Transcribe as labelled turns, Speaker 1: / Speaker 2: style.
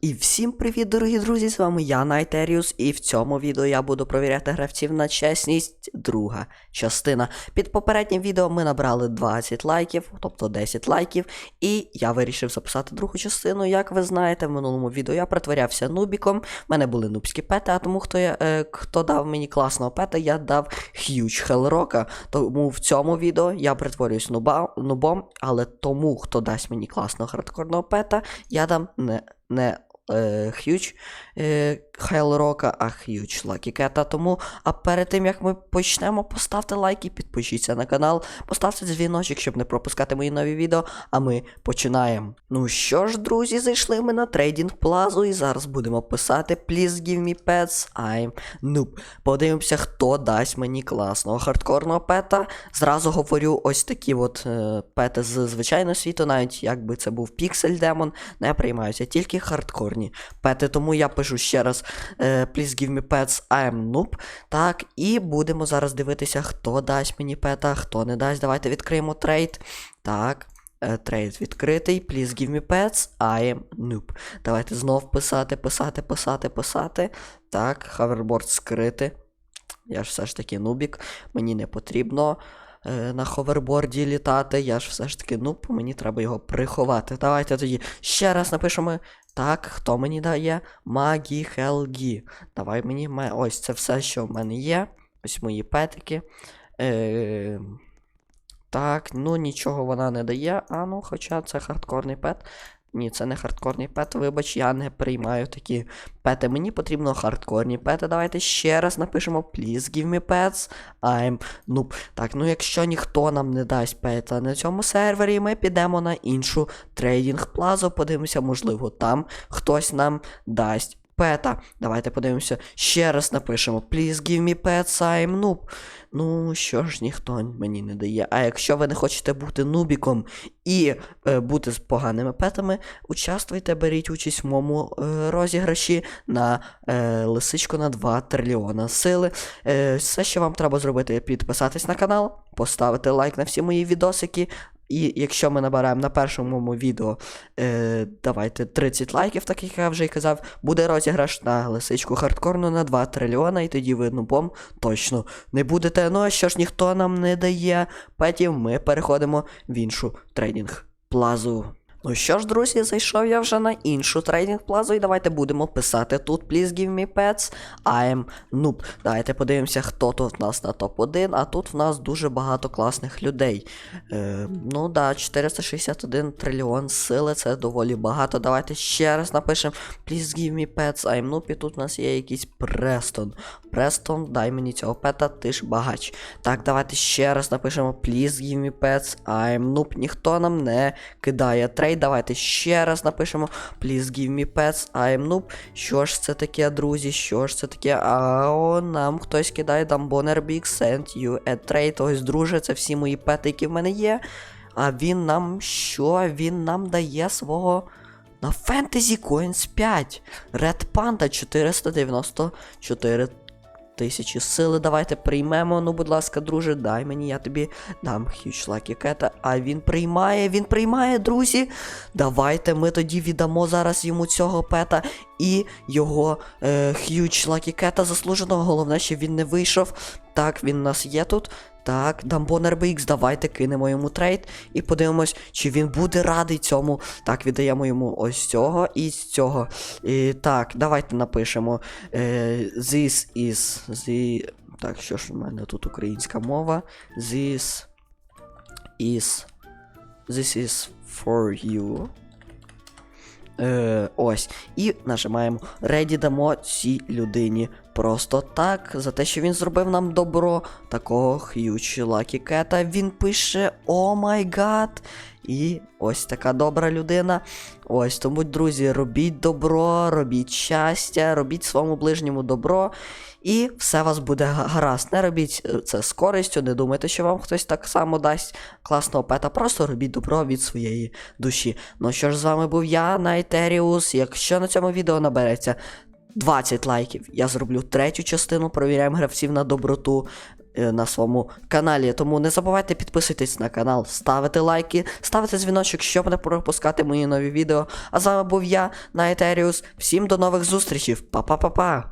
Speaker 1: І всім привіт, дорогі друзі! З вами я, Найтеріус, і в цьому відео я буду провіряти гравців на чесність. Друга частина. Під попереднім відео ми набрали 20 лайків, тобто 10 лайків, і я вирішив записати другу частину. Як ви знаєте, в минулому відео я притворявся нубіком. В мене були нубські пети, а тому хто я, е, хто дав мені класного пета, я дав Huge Hellrock. Тому в цьому відео я притворююсь нуба, нубом, але тому, хто дасть мені класного хардкорного пета, я дам не. не Э, Huge е, Хайлрока, а Lucky Cat. Тому, а перед тим як ми почнемо, поставте лайк і підпишіться на канал, поставте дзвіночок, щоб не пропускати мої нові відео. А ми починаємо. Ну що ж, друзі, зайшли ми на трейдинг плазу і зараз будемо писати Please give me pets, I'm noob. Подивимося, хто дасть мені класного хардкорного пета. Зразу говорю, ось такі от е, пети з звичайного світу, навіть якби це був Pixel Demon, не приймаються тільки хардкорні пети. Тому я пишу ще раз Please give me pets, I'm noob. Так, і будемо зараз дивитися, хто дасть мені пета, хто не дасть. Давайте відкриємо трейд. Так. е, Трейд відкритий. Please give me pets, I am noob. Давайте знов писати, писати, писати, писати. Так, хаверборд скрити. Я ж все ж таки нубік. Мені не потрібно е, на ховерборді літати. Я ж все ж таки нуб, мені треба його приховати. Давайте тоді ще раз напишемо. Так, хто мені дає? Магі Хелгі. Давай мені. Ось це все, що в мене є. Ось мої петики. Е, так, ну нічого вона не дає. А ну, хоча це хардкорний пет. Ні, це не хардкорний пет, вибач, я не приймаю такі пети. Мені потрібно хардкорні пети. Давайте ще раз напишемо Please give me pets. I'm noob. Так, ну якщо ніхто нам не дасть пета на цьому сервері, ми підемо на іншу трейдинг плазу, подивимося, можливо, там хтось нам дасть пета. Давайте подивимося. Ще раз напишемо Please give me pets, I'm noob. Ну, що ж ніхто мені не дає. А якщо ви не хочете бути нубіком і е, бути з поганими петами, участвуйте, беріть участь в моєму е, розіграші на е, лисичку на 2 трильйона сили. Е, все, що вам треба зробити, підписатись на канал, поставити лайк на всі мої відосики. І якщо ми набираємо на першому моєму відео, е, давайте 30 лайків, так як я вже й казав, буде розіграш на лисичку хардкорну на 2 трильйона, і тоді ви нубом точно не будете. Ну а що ж ніхто нам не дає петів, ми переходимо в іншу трейдинг плазу. Ну що ж, друзі, зайшов я вже на іншу трейдинг плазу, і давайте будемо писати тут Please give me pets, I am noob. Давайте подивимося, хто тут в нас на топ-1, а тут в нас дуже багато класних людей. Е, ну да, 461 трильйон сили, це доволі багато. Давайте ще раз напишемо Please give me pets, I am noob, і тут в нас є якийсь Престон. Престон, дай мені цього пета, ти ж багач. Так, давайте ще раз напишемо Please give me pets, I am noob. Ніхто нам не кидає трейд. Давайте ще раз напишемо Please give me pets, I am noob. Що ж це таке, друзі? Що ж це таке? А нам хтось кидає Дамбонер Big send you a trade. Ось, друже, це всі мої пети, які в мене є. А він нам що? Він нам дає свого. На Fantasy Coins 5. Red Panda 494 тисячі сили. Давайте приймемо. Ну, будь ласка, друже, дай мені, я тобі дам Huge лакікета. А він приймає, він приймає, друзі. Давайте ми тоді віддамо зараз йому цього пета і його е, Lucky заслуженого. Головне, що він не вийшов. Так, він у нас є тут. Так, Дамбон RBX, давайте кинемо йому трейд і подивимось, чи він буде радий цьому. Так, віддаємо йому ось цього і з цього. І, так, давайте напишемо. Е, this is the... Так, що ж у мене тут українська мова. This is. This is for you. Е, ось. І нажимаємо Ready дамо цій людині просто так. За те, що він зробив нам добро. Такого х'ючі лакікета. Він пише О май гад. І ось така добра людина. Ось тому, друзі, робіть добро, робіть щастя, робіть своєму ближньому добро. І все у вас буде гаразд. Не робіть е, це з користю, не думайте, що вам хтось так само дасть класного пета. Просто робіть добро від своєї душі. Ну що ж, з вами був я, Найтеріус. Якщо на цьому відео набереться 20 лайків, я зроблю третю частину, провіряємо гравців на доброту. е, на своєму каналі. Тому не забувайте підписуйтесь на канал, ставити лайки, ставити дзвіночок, щоб не пропускати мої нові відео. А з вами був я, Найтеріус. Всім до нових зустрічей. Па-па-па-па.